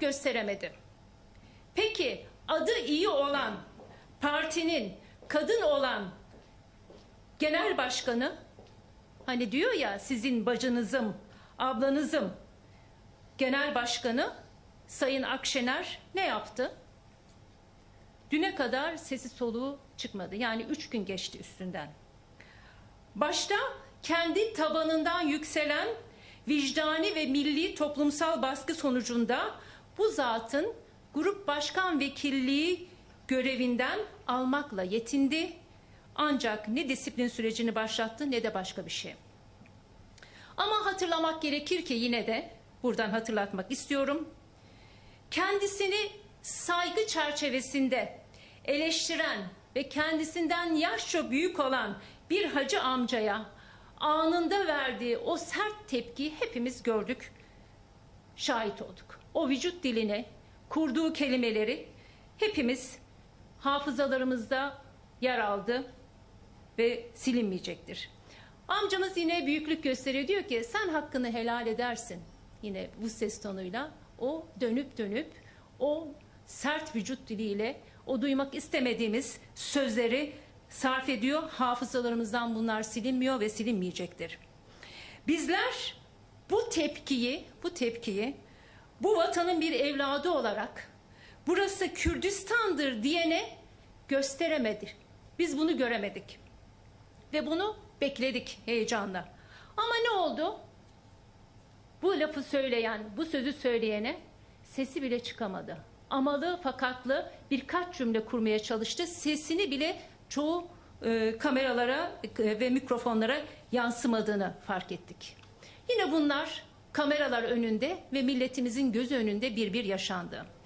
gösteremedi. Peki adı iyi olan partinin kadın olan genel başkanı hani diyor ya sizin bacınızım, ablanızım genel başkanı Sayın Akşener ne yaptı? Düne kadar sesi soluğu çıkmadı. Yani üç gün geçti üstünden. Başta kendi tabanından yükselen vicdani ve milli toplumsal baskı sonucunda bu zatın grup başkan vekilliği görevinden almakla yetindi. Ancak ne disiplin sürecini başlattı ne de başka bir şey. Ama hatırlamak gerekir ki yine de buradan hatırlatmak istiyorum. Kendisini saygı çerçevesinde eleştiren ve kendisinden yaşça büyük olan bir hacı amcaya anında verdiği o sert tepkiyi hepimiz gördük, şahit olduk. O vücut diline kurduğu kelimeleri hepimiz hafızalarımızda yer aldı ve silinmeyecektir. Amcamız yine büyüklük gösteriyor diyor ki sen hakkını helal edersin. Yine bu ses tonuyla o dönüp dönüp o sert vücut diliyle o duymak istemediğimiz sözleri sarf ediyor. Hafızalarımızdan bunlar silinmiyor ve silinmeyecektir. Bizler bu tepkiyi, bu tepkiyi bu vatanın bir evladı olarak burası Kürdistan'dır diyene gösteremedi. Biz bunu göremedik. Ve bunu bekledik heyecanla. Ama ne oldu? Bu lafı söyleyen, bu sözü söyleyene sesi bile çıkamadı. Amalı fakatlı birkaç cümle kurmaya çalıştı. Sesini bile çoğu e, kameralara e, ve mikrofonlara yansımadığını fark ettik. Yine bunlar kameralar önünde ve milletimizin gözü önünde bir bir yaşandı.